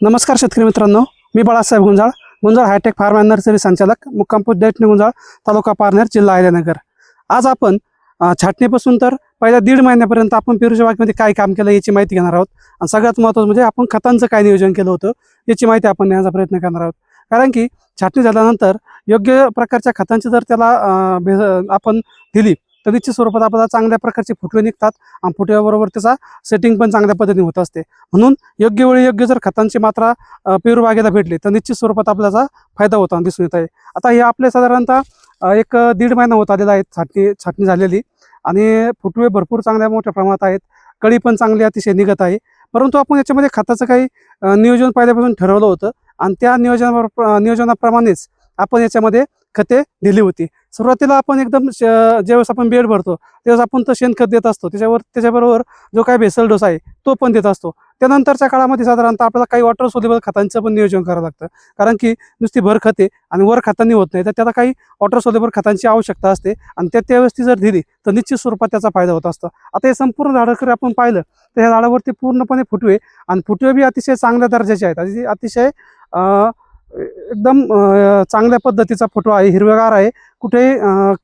नमस्कार शेतकरी मित्रांनो मी Balasaheb Gunjal Gunjal hi-tech farm and nursery संचालक मुक्कामपूर दैठणे गुंजाळ तालुका पारनेर जिल्हा अहिल्यानगर आज आपण छाटणीपासून तर पहिल्या दीड महिन्यापर्यंत आपण पेरूच्या बागेमध्ये काय काम केलं याची माहिती घेणार आहोत. आणि सगळ्यात महत्त्वाचं म्हणजे आपण खतांचं काय नियोजन केलं होतं याची माहिती आपण देण्याचा प्रयत्न करणार आहोत. कारण की छाटणी झाल्यानंतर योग्य प्रकारच्या खतांची जर त्याला अ, आपण दिली तर निश्चित स्वरूपात आपल्याला चांगल्या प्रकारचे फुटवे निघतात आणि फुटव्याबरोबर त्याचा सेटिंग पण चांगल्या पद्धतीने होत असते. म्हणून योग्य वेळी योग्य जर खतांची मात्रा अ, पेरू बागेला भेटली तर निश्चित स्वरूपात आपल्याचा फायदा होताना दिसून येत आहे. आता हे आपले साधारणतः एक दीड महिना होत आलेला आहे छाटणी छाटणी झालेली. आणि फुटवे भरपूर चांगल्या मोठ्या प्रमाणात आहेत. कळी पण चांगली अतिशय निघत आहे. परंतु आपण याच्यामध्ये खताचं काही नियोजन पहिल्यापासून ठरवलं होतं. आणि त्या नियोजना नियोजनाप्रमाणेच आपण याच्यामध्ये खते दिली होती. सुरुवातीला आपण एकदम श- ज्यावेळेस आपण बेड भरतो त्यावेळेस आपण तर शेणखत देत असतो. त्याच्यावर त्याच्याबरोबर जो काही भेसल डोस आहे तो पण देत असतो. त्यानंतरच्या काळामध्ये साधारणतः आपल्याला काही वॉटर सोल्युबल खतांचं पण नियोजन करावं लागतं. कारण की नुसती भर खते आणि वर खतांनी होत नाही तर त्याला काही वॉटर सोल्युबल खतांची आवश्यकता असते आणि त्या त्यावेळेस ती जर दिली तर निश्चित स्वरूपात त्याचा फायदा होत असतो. आता हे संपूर्ण झाडाकडे आपण पाहिलं तर ह्या झाडावरती पूर्णपणे फुटवे आणि फुटवे बी अतिशय चांगल्या दर्जाचे आहेत. अतिशय एकदम चांगल्या पद्धतीचा फोटो आहे हिरवेगार आहे. कुठेही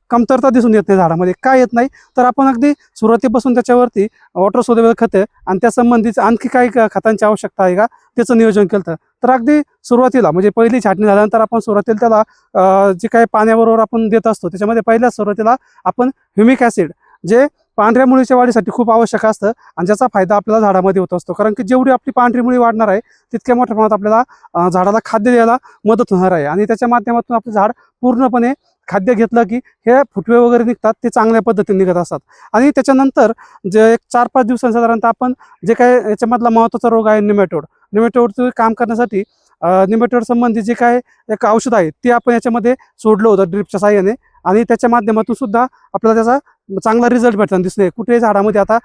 कमतरता दिसून येत नाही झाडामध्ये. काय येत नाही तर आपण अगदी सुरुवातीपासून त्याच्यावरती वॉटर सोल्युबल खते आणि त्या आणखी काही खतांची आवश्यकता आहे का त्याचं नियोजन केलं तर अगदी सुरुवातीला म्हणजे पहिली छाटणी झाल्यानंतर आपण सुरुवातीला त्याला जे काही पाण्याबरोबर आपण देत असतो त्याच्यामध्ये पहिल्या सुरुवातीला आपण ह्युमिक ॲसिड जे पांढऱ्या मुळीच्या वाढीसाठी खूप आवश्यक असतं आणि ज्याचा फायदा आपल्याला झाडामध्ये होत असतो. कारण की जेवढी आपली पांढरी मुळी वाढणार आहे तितक्या मोठ्या प्रमाणात आपल्याला झाडाला खाद्य द्यायला मदत होणार आहे. आणि त्याच्या माध्यमातून आपलं झाड पूर्णपणे खाद्य घेतलं की हे फुटवे वगैरे निघतात ते चांगल्या पद्धतीने निघत असतात. आणि त्याच्यानंतर जे एक चार पाच दिवसांनी साधारणतः आपण जे काय याच्यामधला महत्त्वाचा रोग आहे निमेटोड. निमेटोडचं काम करण्यासाठी निमेटोड संबंधी जे काय एक औषध आहे ते आपण याच्यामध्ये सोडलं होतं ड्रिपच्या साह्याने. आणि त्याच्या माध्यमातून सुद्धा आपल्याला त्याचा चांगला रिझल्ट भेटताना दिसले कुठेही झाडामध्ये आता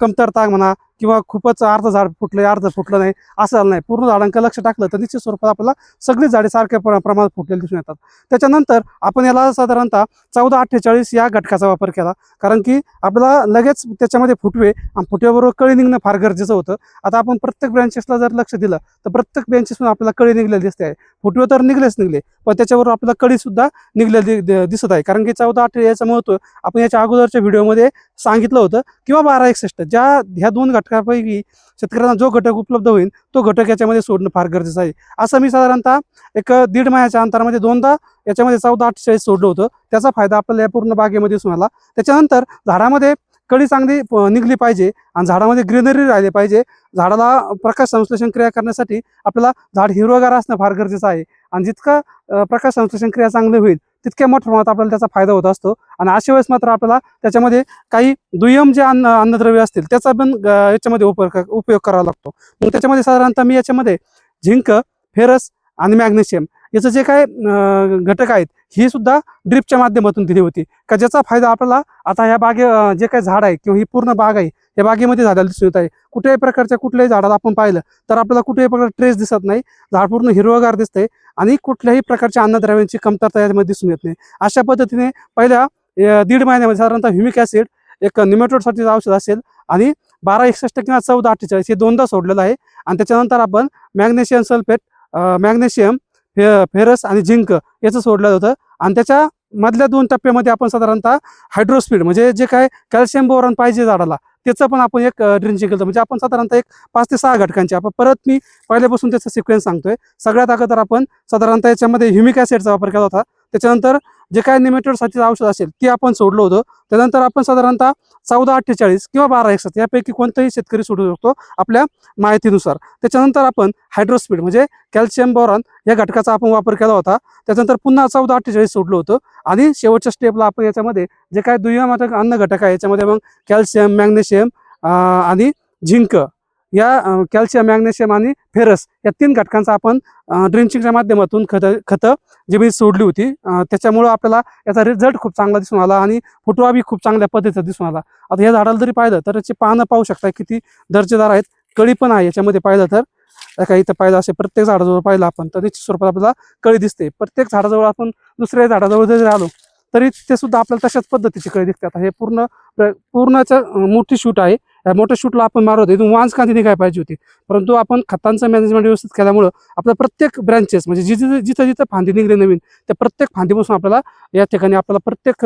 कमतरता म्हणा किंवा खूपच अर्ध झाड फुटलं अर्ध फुटलं नाही असं झालं नाही. पूर्ण झाडांकडे लक्ष टाकलं तर निश्चित स्वरूपात आपल्याला सगळी झाडे सारख्या प्र- प्रमाणात फुटलेली दिसून येतात. त्याच्यानंतर आपण याला साधारणतः चौदा अठ्ठेचाळीस या घटकाचा वापर केला. कारण की आपल्याला लगेच त्याच्यामध्ये फुटवे आणि फुटव्याबरोबर कळी निघणं फार गरजेचं होतं. आता आपण प्रत्येक ब्रँचेसला जर लक्ष दिलं तर प्रत्येक ब्रँचेसमध्ये आपल्याला कळी निघलेली दिसते. आहे फुटवे तर निघलेच निघले पण त्याच्याबरोबर आपल्याला कळीसुद्धा निघलेली दिसत आहे. कारण की चौदा अठरा याचं महत्त्व आपण याच्या अगोदरच्या व्हिडिओमध्ये सांगितलं होतं किंवा बारा एकसष्ट ज्या ह्या दोन घटकापैकी शेतकऱ्यांना जो घटक उपलब्ध होईल तो घटक याच्यामध्ये सोडणं फार गरजेचं आहे. असं मी साधारणतः एक दीड महिन्याच्या अंतरामध्ये दोनदा याच्यामध्ये चौदा अठ्ठेचाळीस सोडलं होतं. त्याचा फायदा आपल्याला या पूर्ण बागेमध्ये दिसून आला. त्याच्यानंतर झाडामध्ये कळी चांगली प- निघली पाहिजे आणि झाडामध्ये ग्रीनरी राहिली पाहिजे. झाडाला प्रकाश संश्लेषण क्रिया करण्यासाठी आपल्याला झाड हिरवगार असणं फार गरजेचं आहे. आणि जितकं प्रकाश संश्लेषण क्रिया चांगली होईल तितक्या मोठ्या प्रमाणात आपल्याला त्याचा फायदा होत असतो. आणि अशा वेळेस मात्र आपल्याला त्याच्यामध्ये काही दुय्यम जे अन्न अन्नद्रव्य असतील त्याचा पण याच्यामध्ये उपयोग उपयोग करावा लागतो. मग त्याच्यामध्ये साधारणतः मी याच्यामध्ये झिंक फेरस आणि मॅग्नेशियम याचं जे काय घटक आहेत ही सुद्धा ड्रिपच्या माध्यमातून दिली होती. का ज्याचा फायदा आपल्याला आता ह्या बागे जे काही झाड आहे किंवा ही पूर्ण बाग आहे या बागेमध्ये झाडाला दिसून येत आहे. कुठल्याही प्रकारच्या कुठल्याही झाडाला आपण पाहिलं तर आपल्याला कुठल्याही प्रकार ट्रेस दिसत नाही. झाड पूर्ण हिरवगार दिसतंय आणि कुठल्याही प्रकारच्या अन्नद्रव्यांची कमतरता यामध्ये दिसून येत नाही. अशा पद्धतीने पहिल्या दीड महिन्यामध्ये साधारणतः ह्युमिक ॲसिड एक निमेटोडसाठीचं औषध असेल आणि बारा एकसष्ट किंवा चौदा अठ्ठेचाळीस हे दोनदा सोडलेलं आहे. आणि त्याच्यानंतर आपण मॅग्नेशियम सल्फेट मॅग्नेशियम फे फेरस आणि झिंक याचं सोडलं होतं आणि त्याच्या मधल्या दोन टप्प्यामध्ये आपण साधारणतः हायड्रोस्पीड म्हणजे जे काय कॅल्शियम बोरॉन पाहिजे झाडाला त्याचं पण आपण एक ड्रिंचिंग केलं. म्हणजे आपण साधारणतः एक पाच ते सहा घटकांची. आपण परत मी पहिल्यापासून त्याचा सिक्वेन्स सांगतोय. सगळ्यात अगोदर आपण साधारणतः याच्यामध्ये ह्युमिक ॲसिडचा वापर केला होता. त्याच्यानंतर जे काय निमेटोडसाठीचं औषध असेल ते आपण सोडलं होतं. त्यानंतर आपण साधारणतः चौदा अठ्ठेचाळीस किंवा बारा एकसष्ट यापैकी कोणताही शेतकरी सोडू शकतो आपल्या माहितीनुसार. त्याच्यानंतर आपण हायड्रोस्पीड म्हणजे कॅल्शियम बोरॉन या घटकाचा आपण वापर केला होता. त्याच्यानंतर पुन्हा चौदा अठ्ठेचाळीस सोडलं होतं. आणि शेवटच्या स्टेपला आपण याच्यामध्ये जे काय दुय्यम अन्न घटक आहे याच्यामध्ये मग कॅल्शियम मॅग्नेशियम आणि झिंक या कॅल्शियम मॅग्नेशियम आणि फेरस या तीन घटकांचा आपण ड्रिंचिंगच्या माध्यमातून खतं खतं जी सोडली होती त्याच्यामुळं आपल्याला याचा रिझल्ट खूप चांगला दिसून आला आणि फुटवा बी खूप चांगल्या पद्धतीचा दिसून आला. आता या झाडाला जरी पाहिलं तर याची पानं पाहू शकता किती दर्जेदार आहेत कळी पण आहे याच्यामध्ये पाहिलं तर. काही इथं पाहिलं असे प्रत्येक झाडाजवळ पाहिलं आपण तर निश्चित स्वरूपात आपल्याला कळी दिसते. प्रत्येक झाडाजवळ आपण दुसऱ्या झाडाजवळ जरी आलो तरी ते सुद्धा आपल्याला तशाच पद्धतीची कळी दिसते. आता हे पूर्ण प्र- पूर्णच मोठी शूट आहे. मोठ्या शूटला आपण मारत होतो. इथून वांज कांती निघाय पाहिजे होती. परंतु आपण खतांचं मॅनेजमेंट व्यवस्थित केल्यामुळं आपल्या प्रत्येक ब्रँचेस म्हणजे जिथे जिथं जिथं फांदी निघली नवीन त्या प्रत्येक फांदीपासून आपल्याला या ठिकाणी आपल्याला प्रत्येक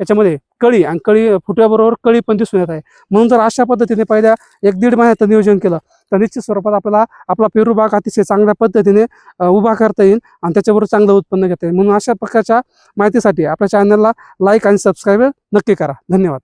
याच्यामध्ये कळी आणि कळी फुटव्याबरोबर कळी पण दिसून येत आहे. म्हणून जर अशा पद्धतीने पहिल्या एक दीड महिन्यात नियोजन केलं तर निश्चित स्वरूपात आपल्याला आपला पेरू बाग अतिशय चांगल्या पद्धतीने उभा करता येईल आणि त्याच्यावर चांगलं उत्पन्न घेता येईल. म्हणून अशा प्रकारच्या माहितीसाठी आपल्या चॅनलला लाईक आणि सबस्क्राईब नक्की करा. धन्यवाद.